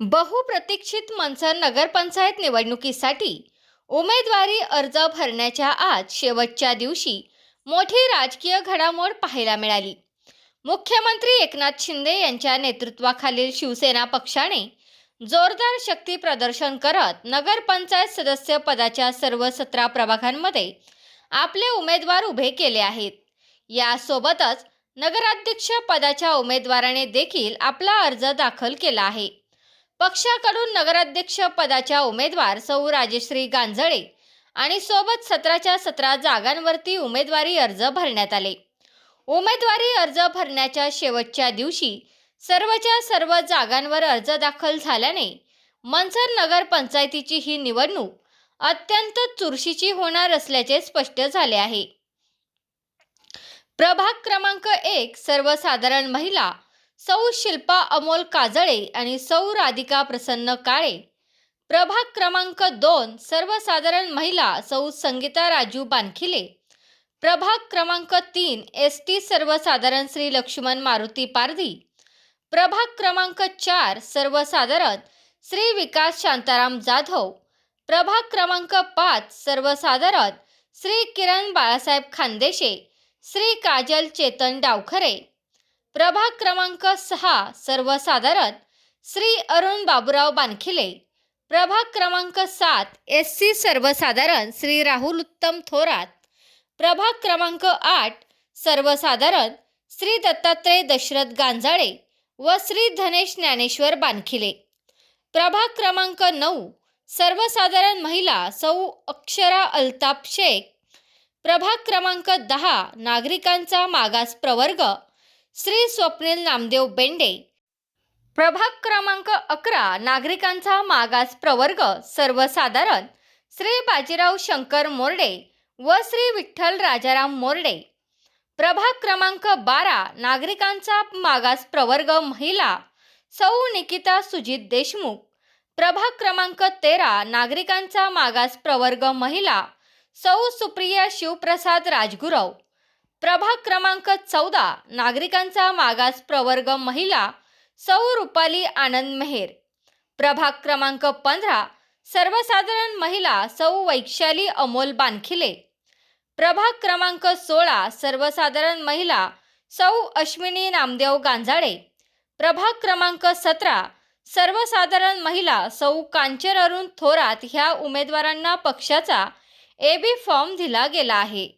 बहुप्रतीक्षित मनसर नगरपंचायत निवडणुकीसाठी उमेदवारी अर्ज भरण्याच्या आज शेवटच्या दिवशी मोठी राजकीय घडामोड पाहायला मिळाली. मुख्यमंत्री एकनाथ शिंदे यांच्या नेतृत्वाखालील शिवसेना पक्षाने जोरदार शक्ती प्रदर्शन करत नगरपंचायत सदस्य पदाच्या सर्व सतरा प्रभागांमध्ये आपले उमेदवार उभे केले आहेत. यासोबतच नगराध्यक्ष पदाच्या उमेदवाराने देखील आपला अर्ज दाखल केला आहे. पक्षाकडून नगराध्यक्ष पदाच्या उमेदवार सौ राजश्री गांजळे आणि सोबत सतराच्या सतरा जागांवरती उमेदवारी अर्ज भरण्यात आले. उमेदवारी अर्ज भरण्याच्या शेवटच्या दिवशी सर्वच्या सर्व जागांवर अर्ज दाखल झाल्याने मनसर नगर पंचायतीची ही निवडणूक अत्यंत चुरशीची होणार असल्याचे स्पष्ट झाले आहे. प्रभाग क्रमांक एक सर्वसाधारण महिला सौ शिल्पा अमोल काजळे आणि सौ राधिका प्रसन्न काळे. प्रभाग क्रमांक दोन सर्वसाधारण महिला सौ संगीता राजू बानखिले. प्रभाग क्रमांक तीन एस टी सर्वसाधारण श्री लक्ष्मण मारुती पारधी. प्रभाग क्रमांक चार सर्वसाधारण श्री विकास शांताराम जाधव. प्रभाग क्रमांक पाच सर्वसाधारण श्री किरण बाळासाहेब खानदेशे. श्री काजल चेतन डावखरे. प्रभाग क्रमांक सहा सर्वसाधारण श्री अरुण बाबूराव बानखिले. प्रभाग क्रमांक सात एस सी सर्वसाधारण श्री राहुल उत्तम थोरात. प्रभाग क्रमांक आठ सर्वसाधारण श्री दत्तात्रय दशरथ गांजाळे व श्री धनेश ज्ञानेश्वर बानखिले. प्रभाग क्रमांक नऊ सर्वसाधारण महिला सौ अक्षरा अल्ताफ शेख. प्रभाग क्रमांक दहा नागरिकांचा मागास प्रवर्ग श्री स्वप्नील नामदेव बेंडे. प्रभाग क्रमांक अकरा नागरिकांचा मागास प्रवर्ग सर्वसाधारण श्री बाजीराव शंकर मोर्डे व श्री विठ्ठल राजाराम मोर्डे. प्रभाग क्रमांक बारा नागरिकांचा मागास प्रवर्ग महिला सौ निकिता सुजित देशमुख. प्रभाग क्रमांक तेरा नागरिकांचा मागास प्रवर्ग महिला सौ सुप्रिया शिवप्रसाद राजगुरव. प्रभाग क्रमांक चौदा नागरिकांचा मागास प्रवर्ग महिला सौ रुपाली आनंद मेहेर. प्रभाग क्रमांक पंधरा सर्वसाधारण महिला सौ वैशाली अमोल बानखिले. प्रभाग क्रमांक सोळा सर्वसाधारण महिला सौ अश्विनी नामदेव गांजाळे प्रभाग क्रमांक सतरा सर्वसाधारण महिला सौ कांचन अरुण थोरात ह्या उमेदवारांना पक्षाचा ए बी फॉर्म दिला गेला आहे.